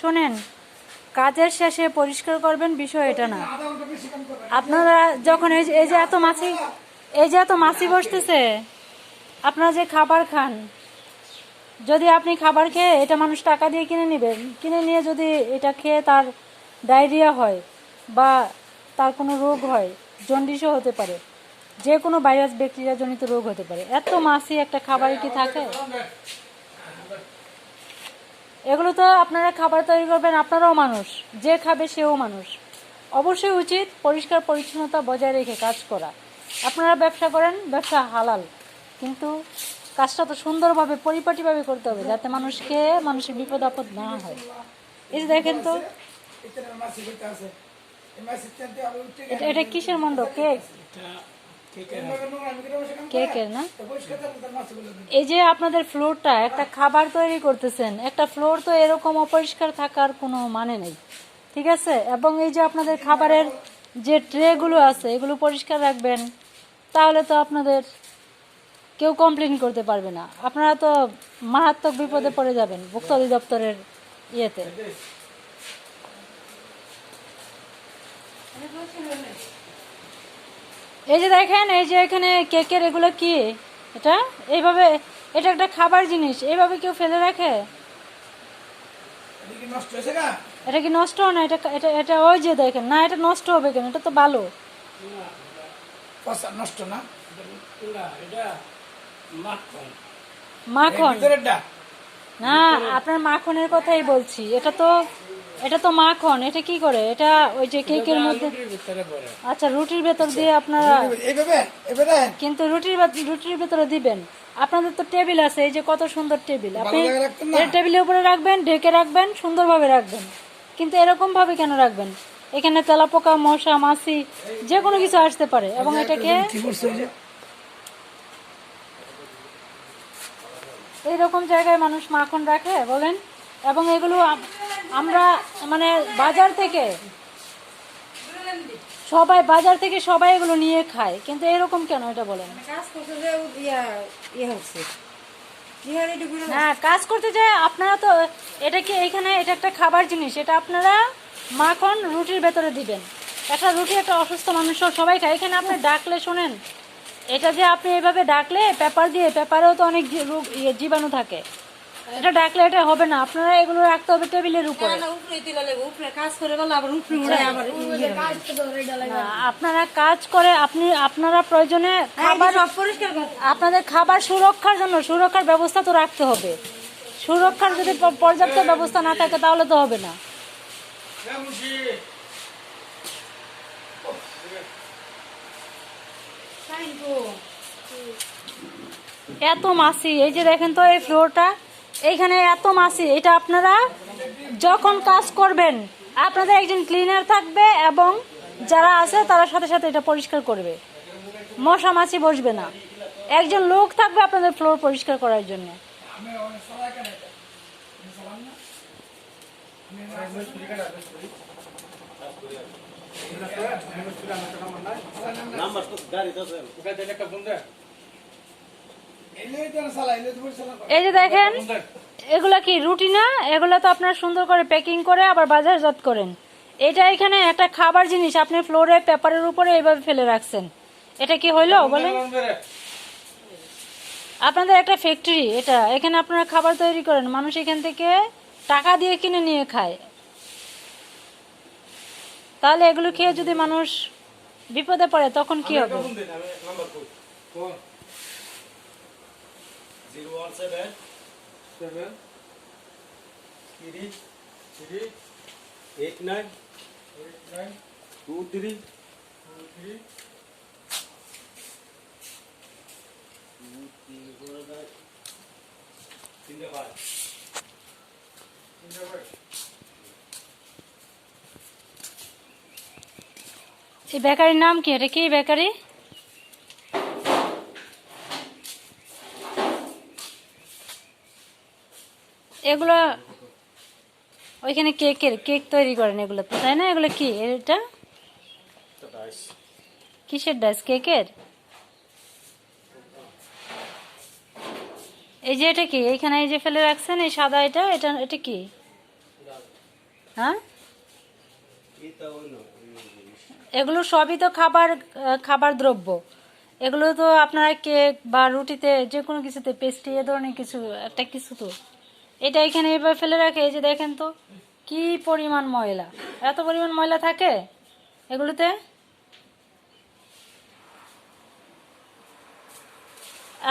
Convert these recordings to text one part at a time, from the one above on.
শোনেন, কাজের শেষে পরিষ্কার করবেন বিষয় এটা না। আপনারা যখন এই যে- এত মাছি এই যে এত মাছি বসতেছে, আপনারা যে খাবার খান, যদি আপনি খাবার খেয়ে এটা মানুষ টাকা দিয়ে কিনে নেবেন, কিনে নিয়ে যদি এটা খেয়ে তার ডায়রিয়া হয় বা তার কোনো রোগ হয়, জন্ডিসও হতে পারে। যে কোনো ভাইরাস ব্যাকটেরিয়া জনিত রোগ হতে পারে। এত মাছি একটা খাবারে কি থাকে? এগুলো তো আপনারা খাবার তৈরি করবেন, আপনারাও মানুষ। যে খাবে সেও মানুষ। অবশ্যই উচিত পরিষ্কার পরিচ্ছন্নতা বজায় রেখে কাজ করা। আপনারা ব্যবসা করেন, ব্যবসা হালাল। কিন্তু কাজটা তো সুন্দরভাবে, পরিপাটিভাবে করতে হবে, যাতে মানুষ খেয়ে মানুষের বিপদ আপদ না হয়। এই দেখেন তো। এটা কিসের মন্ড কেক? কেকের না? এই যে আপনাদের ফ্লোরটা একটা খাবার তৈরি করতেছেন একটা ফ্লোর তো এরকম অপরিষ্কার থাকার কোনো মানে নেই ঠিক আছে? এবং এই যে আপনাদের খাবারের যে ট্রেগুলো আছে এগুলো পরিষ্কার রাখবেন তাহলে তো আপনাদের কেউ কমপ্লেন করতে পারবে না। আপনারা তো মারাত্মক বিপদে পড়ে যাবেন ভুক্ত অধিদপ্তরের ইয়েতে। এই যে দেখেন এই যে এখানে কেকের এগুলো কি? এটা? এইভাবে এটা একটা খাবার জিনিস। এইভাবে কেউ ফেলে রাখে? এটা কি নষ্ট হয়েছে গা? এটা কি নষ্ট? হয় না এটা এটা এটা ওই যে দেখেন। না এটা নষ্ট হবে কেন? এটা তো ভালো নষ্ট না। মাখন। না আপনার মাখনের কথাই বলছি। এটা তো এটা তো মাখন এটা কি করে? এটা ওই যে কেকের মধ্যে আচ্ছা রুটির ভেতর দিয়ে আপনারা কিন্তু রুটির রুটির ভেতরে দিবেন। আপনাদের তো টেবিল আছে এই যে কত সুন্দর টেবিল। আপনি টেবিলের উপরে রাখবেন ঢেকে রাখবেন সুন্দরভাবে রাখবেন। কিন্তু এরকম ভাবে কেন রাখবেন? এখানে তেলাপোকা মশা মাছি যে কোনো কিছু আসতে পারে। এবং এটাকে কি করছে ওই যে। এইরকম জায়গায় মানুষ মাখন রাখে বলেন। এবং এগুলো আমরা মানে বাজার থেকে সবাই বাজার থেকে সবাই এগুলো নিয়ে খায়। কিন্তু এরকম কেন এটা বলেন? কাজ করতে ইয়া করে হ্যাঁ কাজ করতে যায় আপনারা তো এটা কি এখানে এটা একটা খাবার জিনিস। এটা আপনারা মাখন রুটির ভেতরে দিবেন। একটা রুটি একটা অসুস্থ মানুষ সবাই খায়। এখানে আপনি ডাকলে শোনেন এটা যে আপনি এভাবে ডাকলে পেপার দিয়ে পেপারেও তো অনেক রোগ ইয়ে জীবাণু থাকে। এটা ডাকলে এটা হবে না। আপনারা এগুলো রাখতে হবে টেবিলের উপরে। ইয়ে আপনারা কাজ করে আপনি আপনারা প্রয়োজনে খাবার করতে আপনাদের খাবার সুরক্ষার জন্য সুরক্ষার ব্যবস্থা তো রাখতে হবে। সুরক্ষার যদি পর্যাপ্ত ব্যবস্থা না থাকে তাহলে তো হবে না। এত মাছি এই যে দেখেন তো এই ফ্লোরটা এইখানে এত মাছি, এটা আপনারা যখন কাজ করবেন, আপনাদের একজন ক্লিনার থাকবে এবং যারা আছে তারা সাথে সাথে এটা পরিষ্কার করবে। মশা মাছি বসবে না। একজন লোক থাকবে আপনাদের ফ্লোর পরিষ্কার করার জন্য। এলে তো না সালা এলে তো পরিষ্কার করে এই যে দেখেন এগুলা কি রুটি না? এগুলা তো আপনারা সুন্দর করে প্যাকিং করে আবার বাজারজাত করেন। এটা এখানে একটা খাবার জিনিস আপনি ফ্লোরে পেপারের উপরে এইভাবে ফেলে রাখছেন। এটা কি হইল বলেন? আপনাদের একটা ফ্যাক্টরি এটা। এখানে আপনারা খাবার তৈরি করেন। মানুষ এখান থেকে টাকা দিয়ে কিনে নিয়ে খায়। তাহলে এগুলো খেয়ে যদি মানুষ বিপদে পড়ে তখন কি হবে? zero one seven seven three three eight nine eight nine two three two three তিনটে পাঁচ তিনটে পাঁচ এই বেকারির নাম কি এটা কি বেকারি এগুলো ওইখানে কেকের, কেক তৈরি করেন এগুলো তো তাই না? এগুলো কি? এটা? ডাইস কিসের ডাস কেকের? এই যে এটা কি? এইখানে এই যে ফেলে রাখছেন, এই সাদা এটা? এটা এটা কি? হ্যাঁ? এগুলো সবই তো খাবার খাবার দ্রব্য। এগুলো তো আপনারা কেক বা রুটিতে যে কোনো কিছুতে পেস্ট্রি এ ধরনের কিছু, একটা কিছু তো। এটা এখানে এভাবে ফেলে রাখে, এই যে দেখেন তো, কি পরিমাণ ময়লা। এত পরিমাণ ময়লা থাকে এগুলোতে?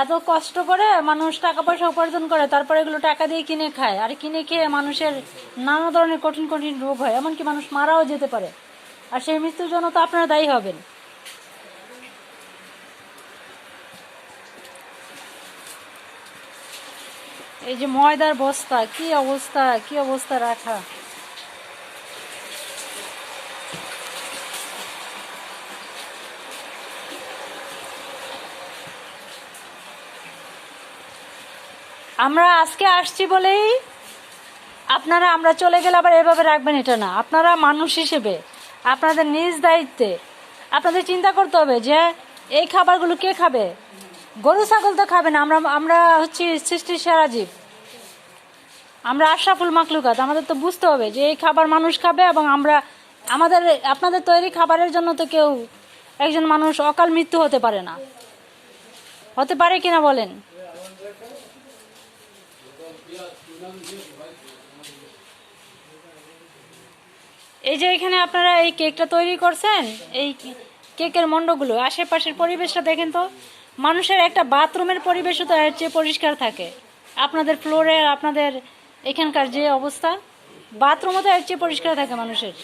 এত কষ্ট করে মানুষ টাকা পয়সা উপার্জন করে, তারপরে এগুলো টাকা দিয়ে কিনে খায়। আর কিনে খেয়ে মানুষের নানা ধরনের কঠিন কঠিন রোগ হয়, এমনকি মানুষ মারাও যেতে পারে। আর সেই মৃত্যুর জন্য তো আপনারা দায়ী হবেন। এই যে ময়দার বস্তা, কি অবস্থা কি অবস্থা রাখা? আমরা আজকে আসছি বলেই আপনারা, আমরা চলে গেলে আবার এভাবে রাখবেন এটা না। আপনারা মানুষ হিসেবে, আপনাদের নিজ দায়িত্বে, আপনাদের চিন্তা করতে হবে যে এই খাবারগুলো কে খাবে? গরু, ছাগল তো খাবে না। আমরা আমরা হচ্ছে সৃষ্টির সেরা জীব। আমরা আশরাফুল মাকলুকাত আমাদের তো বুঝতে হবে যে এই খাবার মানুষ খাবে এবং আমরা আমাদের আপনাদের তৈরি খাবারের জন্য তো কেউ একজন মানুষ অকাল মৃত্যু হতে পারে না। হতে পারে কিনা বলেন? এই যে এখানে আপনারা এই কেকটা তৈরি করছেন, এই কেকের মণ্ডগুলো আশেপাশের পরিবেশটা দেখেন তো। মানুষের একটা বাথরুমের পরিবেশও তো এর চেয়ে পরিষ্কার থাকে। আপনাদের ফ্লোরে, আপনাদের এখানকার যে অবস্থা, বাথরুমও তো এর চেয়ে পরিষ্কার থাকে মানুষের।